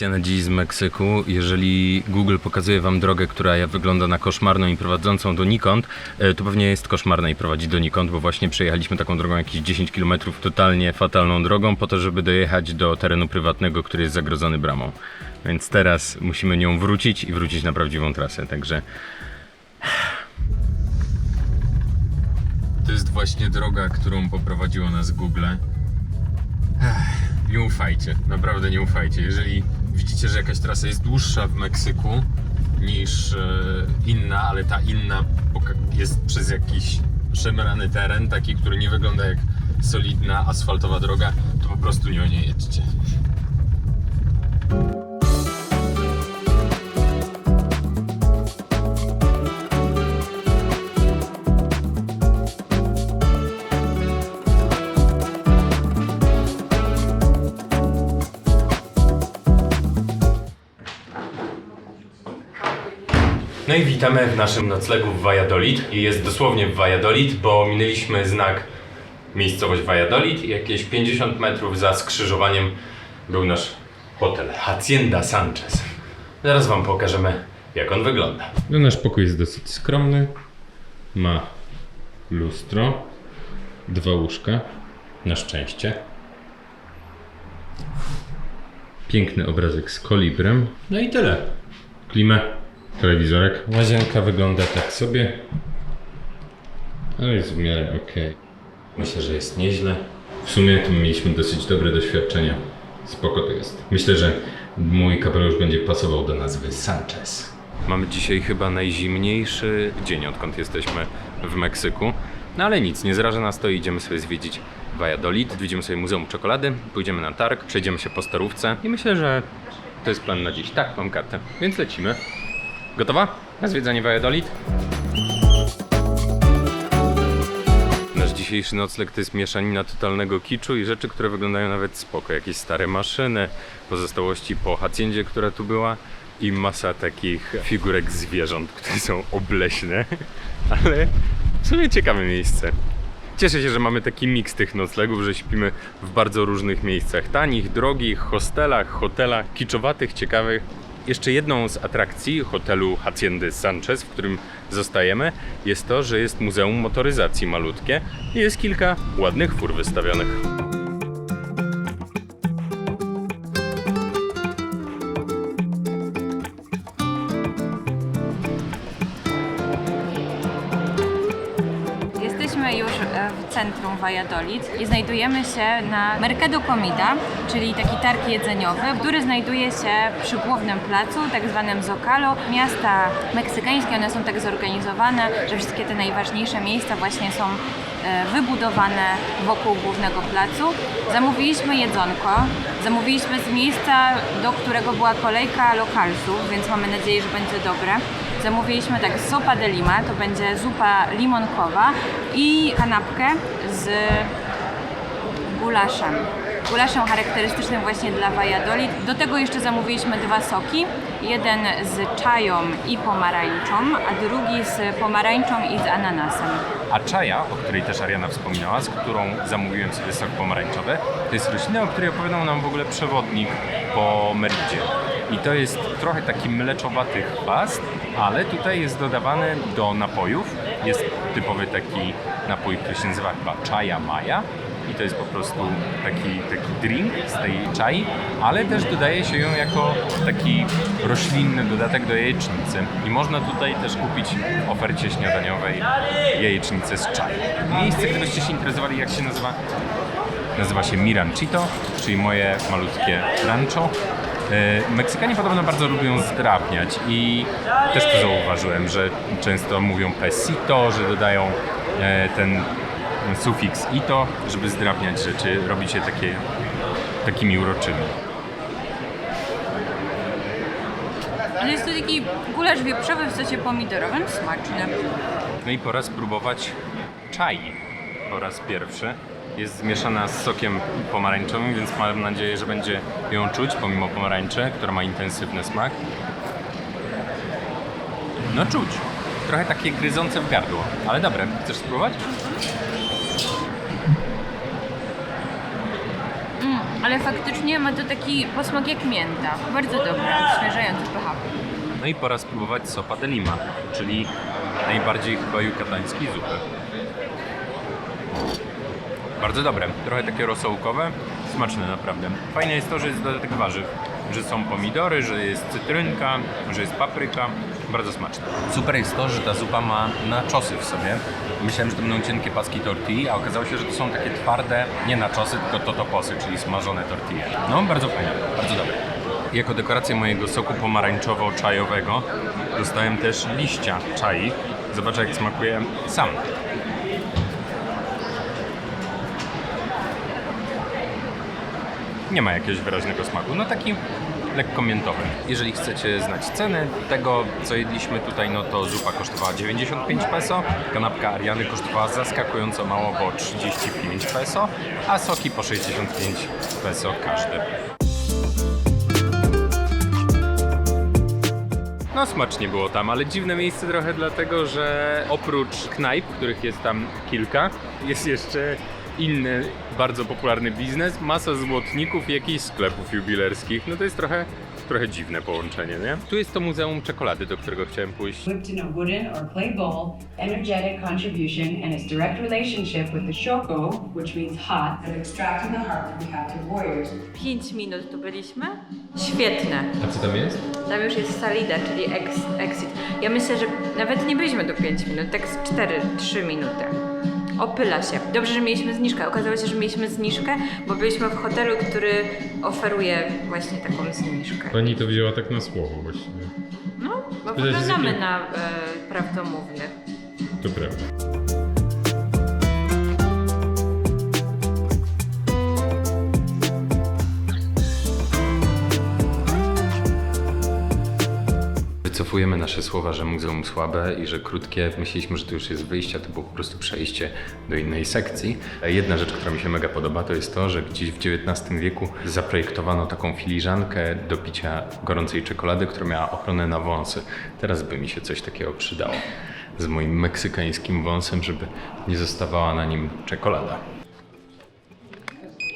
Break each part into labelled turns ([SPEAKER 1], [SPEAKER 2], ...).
[SPEAKER 1] Lekcja na dziś z Meksyku. Jeżeli Google pokazuje Wam drogę, która wygląda na koszmarną i prowadzącą donikąd, e, to pewnie jest koszmarna i prowadzi donikąd, bo właśnie przejechaliśmy taką drogą jakieś 10 km totalnie fatalną drogą po to, żeby dojechać do terenu prywatnego, który jest zagrodzony bramą. Więc teraz musimy nią wrócić i wrócić na prawdziwą trasę, także... To jest właśnie droga, którą poprowadziło nas Google. Nie ufajcie, naprawdę nie ufajcie. Jeżeli widzicie, że jakaś trasa jest dłuższa w Meksyku niż e, inna, ale ta inna jest przez jakiś szemrany teren, taki, który nie wygląda jak solidna asfaltowa droga, to po prostu nią nie jedźcie. No i witamy w naszym noclegu w Valladolid. I jest dosłownie w Valladolid, bo minęliśmy znak miejscowość Valladolid jakieś 50 metrów za skrzyżowaniem był nasz hotel Hacienda Sanchez. Zaraz Wam pokażemy, jak on wygląda. No nasz pokój jest dosyć skromny. Ma lustro, dwa łóżka, na szczęście. Piękny obrazek z kolibrem. No i tyle. Klimę, telewizorek. Łazienka wygląda tak sobie. Ale jest w miarę ok. Myślę, że jest nieźle. W sumie to mieliśmy dosyć dobre doświadczenia. Spoko to jest. Myślę, że mój kapelusz będzie pasował do nazwy Sanchez. Mamy dzisiaj chyba najzimniejszy dzień, odkąd jesteśmy w Meksyku. No ale nic, nie zraża nas to i idziemy sobie zwiedzić Valladolid. Widzimy sobie Muzeum Czekolady, pójdziemy na targ, przejdziemy się po starówce i myślę, że to jest plan na dziś. Tak, mam kartę, więc lecimy. Gotowa na zwiedzanie Valladolid? Nasz dzisiejszy nocleg to jest mieszanina totalnego kiczu i rzeczy, które wyglądają nawet spoko. Jakieś stare maszyny, pozostałości po haciendzie, która tu była i masa takich figurek zwierząt, które są obleśne, ale w sumie ciekawe miejsce. Cieszę się, że mamy taki miks tych noclegów, że śpimy w bardzo różnych miejscach. Tanich, drogich, hostelach, hotelach, kiczowatych, ciekawych. Jeszcze jedną z atrakcji hotelu Haciendy Sanchez, w którym zostajemy, jest to, że jest muzeum motoryzacji malutkie i jest kilka ładnych fur wystawionych.
[SPEAKER 2] Jesteśmy już e, w centrum Valladolid i znajdujemy się na Mercado Comida, czyli taki targ jedzeniowy, który znajduje się przy głównym placu, tak zwanym Zocalo, miasta meksykańskie. One są tak zorganizowane, że wszystkie te najważniejsze miejsca właśnie są e, wybudowane wokół głównego placu. Zamówiliśmy jedzonko, zamówiliśmy z miejsca, do którego była kolejka lokalsów, więc mamy nadzieję, że będzie dobre. Zamówiliśmy tak sopa de lima, to będzie zupa limonkowa i kanapkę z gulaszem. Gulaszem charakterystycznym właśnie dla Valladolid. Do tego jeszcze zamówiliśmy dwa soki. Jeden z czają i pomarańczą, a drugi z pomarańczą i z ananasem.
[SPEAKER 1] A czaja, o której też Ariana wspominała, z którą zamówiłem sobie sok pomarańczowy, to jest roślina, o której opowiadał nam w ogóle przewodnik po Meridzie. I to jest trochę taki mleczowaty chwast, ale tutaj jest dodawany do napojów. Jest typowy taki napój, który się nazywa chyba czaja maja. I to jest po prostu taki, taki drink z tej czai, ale też dodaje się ją jako taki roślinny dodatek do jajecznicy. I można tutaj też kupić w ofercie śniadaniowej jajecznicę z czaju. Miejsce, gdybyście się interesowali, jak się nazywa, nazywa się Miranchito, czyli moje malutkie rancho. E, Meksykanie podobno bardzo lubią zdrabniać i też to zauważyłem, że często mówią pesito, że dodają e, ten sufiks ito, żeby zdrabniać rzeczy, robić je takie, takimi uroczymi.
[SPEAKER 2] Ale jest to taki gulasz wieprzowy w sosie pomidorowym, smaczny.
[SPEAKER 1] No i pora spróbować czai po raz pierwszy. Jest zmieszana z sokiem pomarańczowym, więc mam nadzieję, że będzie ją czuć pomimo pomarańczy, która ma intensywny smak. No czuć. trochę takie gryzące w gardło. Ale dobre, chcesz spróbować?
[SPEAKER 2] Mm, ale faktycznie ma to taki posmak jak mięta. Bardzo dobre, odświeżający pH.
[SPEAKER 1] No i pora spróbować sopa de lima, czyli najbardziej chyba jukatańskiej zupy. Bardzo dobre, trochę takie rosołkowe, smaczne naprawdę. Fajne jest to, że jest dodatek warzyw, że są pomidory, że jest cytrynka, że jest papryka, bardzo smaczne. Super jest to, że ta zupa ma naczosy w sobie. Myślałem, że to będą cienkie paski tortilli, a okazało się, że to są takie twarde, nie naczosy, tylko totoposy, czyli smażone tortille. No, bardzo fajne, bardzo dobre. Jako dekorację mojego soku pomarańczowo-czajowego dostałem też liścia czai. Zobacz jak smakuje sam. Nie ma jakiegoś wyraźnego smaku. No taki lekko miętowy. Jeżeli chcecie znać ceny tego, co jedliśmy tutaj, no to zupa kosztowała 95 peso, kanapka Ariany kosztowała zaskakująco mało, bo 35 peso, a soki po 65 peso każdy. No smacznie było tam, ale dziwne miejsce trochę dlatego, że oprócz knajp, których jest tam kilka, jest jeszcze inny bardzo popularny biznes, masa złotników i jakichś sklepów jubilerskich. No to jest trochę, trochę dziwne połączenie, nie? Tu jest to Muzeum Czekolady, do którego chciałem pójść.
[SPEAKER 3] Whipped in a wooden or clay bowl, energetic contribution and its direct relationship with the shoko, which means hot, of extracting the heart from captive warriors.
[SPEAKER 2] 5 minut tu byliśmy. Świetne.
[SPEAKER 1] A co tam jest?
[SPEAKER 2] Tam już jest salida, czyli ex, exit. Ja myślę, że nawet nie byliśmy do 5 minut, tak z 4-3 minuty. Opyla się. Dobrze, że mieliśmy zniżkę. Okazało się, że mieliśmy zniżkę, bo byliśmy w hotelu, który oferuje właśnie taką zniżkę.
[SPEAKER 4] Pani to wzięła tak na słowo właściwie.
[SPEAKER 2] No, bo wyglądamy
[SPEAKER 4] jakim-
[SPEAKER 2] na e, prawdomównych.
[SPEAKER 4] To prawda.
[SPEAKER 1] Wycofujemy nasze słowa, że muzeum słabe i że krótkie. Myśleliśmy, że to już jest wyjście, a to było po prostu przejście do innej sekcji. Jedna rzecz, która mi się mega podoba, to jest to, że gdzieś w XIX wieku zaprojektowano taką filiżankę do picia gorącej czekolady, która miała ochronę na wąsy. Teraz by mi się coś takiego przydało z moim meksykańskim wąsem, żeby nie zostawała na nim czekolada.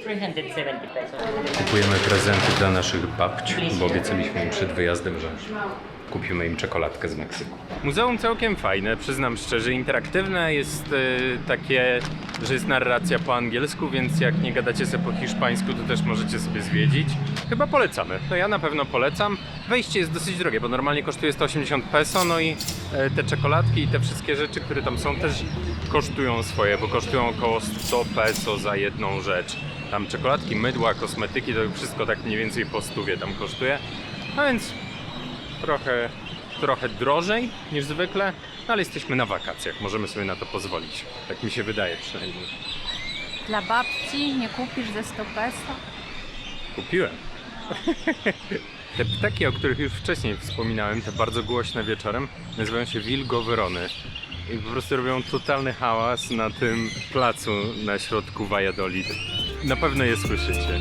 [SPEAKER 5] 370 pesos.
[SPEAKER 1] Kupujemy prezenty dla naszych babci, bo obiecaliśmy im przed wyjazdem, że kupimy im czekoladkę z Meksyku. Muzeum całkiem fajne, przyznam szczerze, interaktywne, jest e, takie, że jest narracja po angielsku, więc jak nie gadacie sobie po hiszpańsku, to też możecie sobie zwiedzić. Chyba polecamy, to ja na pewno polecam. Wejście jest dosyć drogie, bo normalnie kosztuje 180 peso, no i e, te czekoladki i te wszystkie rzeczy, które tam są też kosztują swoje, bo kosztują około 100 peso za jedną rzecz. Tam czekoladki, mydła, kosmetyki, to wszystko tak mniej więcej po stówie tam kosztuje. No więc trochę, trochę drożej niż zwykle, no ale jesteśmy na wakacjach, możemy sobie na to pozwolić. Tak mi się wydaje przynajmniej.
[SPEAKER 2] Dla babci nie kupisz ze 100 peso?
[SPEAKER 1] Kupiłem. Te ptaki, o których już wcześniej wspominałem, te bardzo głośne wieczorem, nazywają się wilgowyrony. I po prostu robią totalny hałas na tym placu na środku Valladolid. Na pewno je słyszycie.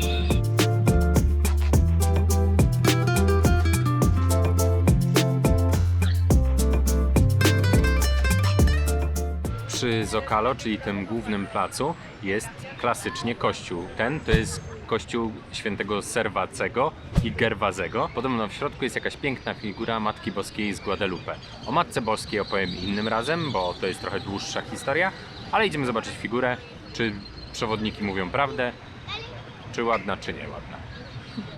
[SPEAKER 1] Przy Zocalo, czyli tym głównym placu, jest klasycznie kościół. Ten to jest kościół świętego Serwacego i Gerwazego. Podobno w środku jest jakaś piękna figura Matki Boskiej z Guadalupe. O Matce Boskiej opowiem innym razem, bo to jest trochę dłuższa historia, ale idziemy zobaczyć figurę, czy przewodniki mówią prawdę, czy ładna, czy nieładna.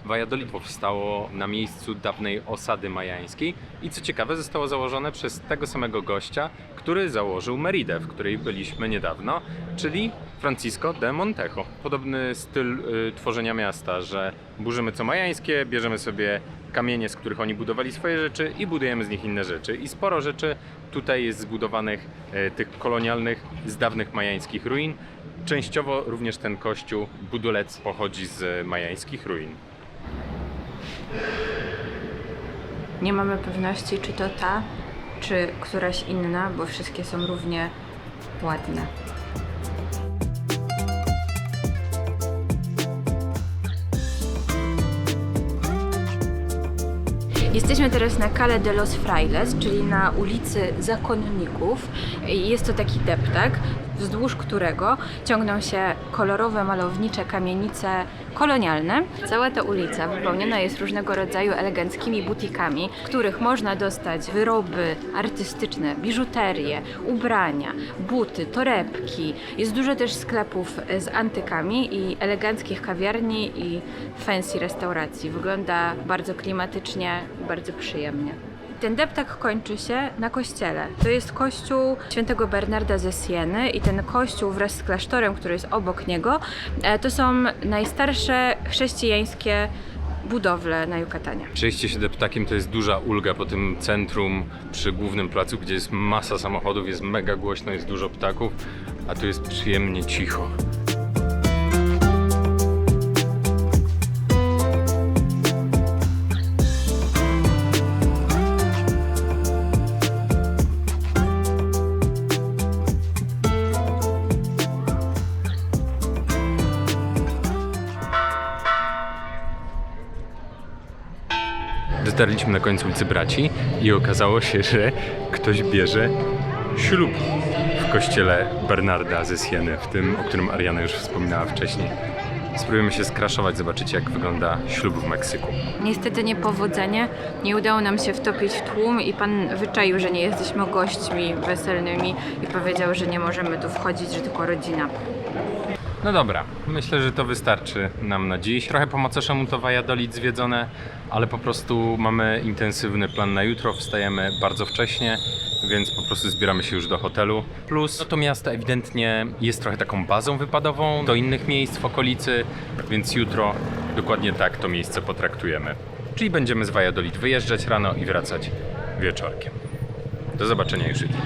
[SPEAKER 1] Valladolid powstało na miejscu dawnej osady majańskiej i co ciekawe zostało założone przez tego samego gościa, który założył Meridę, w której byliśmy niedawno, czyli Francisco de Montejo. Podobny styl y, tworzenia miasta, że burzymy co majańskie, bierzemy sobie kamienie, z których oni budowali swoje rzeczy i budujemy z nich inne rzeczy. I sporo rzeczy tutaj jest zbudowanych, y, tych kolonialnych, z dawnych majańskich ruin. Częściowo również ten kościół, budulec pochodzi z majańskich ruin.
[SPEAKER 2] Nie mamy pewności, czy to ta, czy któraś inna, bo wszystkie są równie ładne. Jesteśmy teraz na Calle de los Frailes, czyli na ulicy Zakonników. Jest to taki deptak, wzdłuż którego ciągną się kolorowe, malownicze kamienice kolonialne. Cała ta ulica wypełniona jest różnego rodzaju eleganckimi butikami, w których można dostać wyroby artystyczne, biżuterię, ubrania, buty, torebki. Jest dużo też sklepów z antykami i eleganckich kawiarni i fancy restauracji. Wygląda bardzo klimatycznie, bardzo przyjemnie. Ten deptak kończy się na kościele. To jest kościół świętego Bernarda ze Sieny i ten kościół wraz z klasztorem, który jest obok niego, e, to są najstarsze chrześcijańskie budowle na Yucatanie.
[SPEAKER 1] Przejście się deptakiem to jest duża ulga po tym centrum przy głównym placu, gdzie jest masa samochodów, jest mega głośno, jest dużo ptaków, a tu jest przyjemnie cicho. Dotarliśmy na końcu ulicy Braci i okazało się, że ktoś bierze ślub w kościele Bernarda ze Sieny, w tym, o którym Ariana już wspominała wcześniej. Spróbujemy się skraszować, zobaczycie jak wygląda ślub w Meksyku.
[SPEAKER 2] Niestety niepowodzenie. Nie udało nam się wtopić w tłum i pan wyczaił, że nie jesteśmy gośćmi weselnymi i powiedział, że nie możemy tu wchodzić, że tylko rodzina.
[SPEAKER 1] No dobra, myślę, że to wystarczy nam na dziś. Trochę po macoszemu to Valladolid zwiedzone, ale po prostu mamy intensywny plan na jutro, wstajemy bardzo wcześnie, więc po prostu zbieramy się już do hotelu. Plus, no to miasto ewidentnie jest trochę taką bazą wypadową do innych miejsc w okolicy, więc jutro dokładnie tak to miejsce potraktujemy. Czyli będziemy z Valladolid wyjeżdżać rano i wracać wieczorkiem. Do zobaczenia już jutro.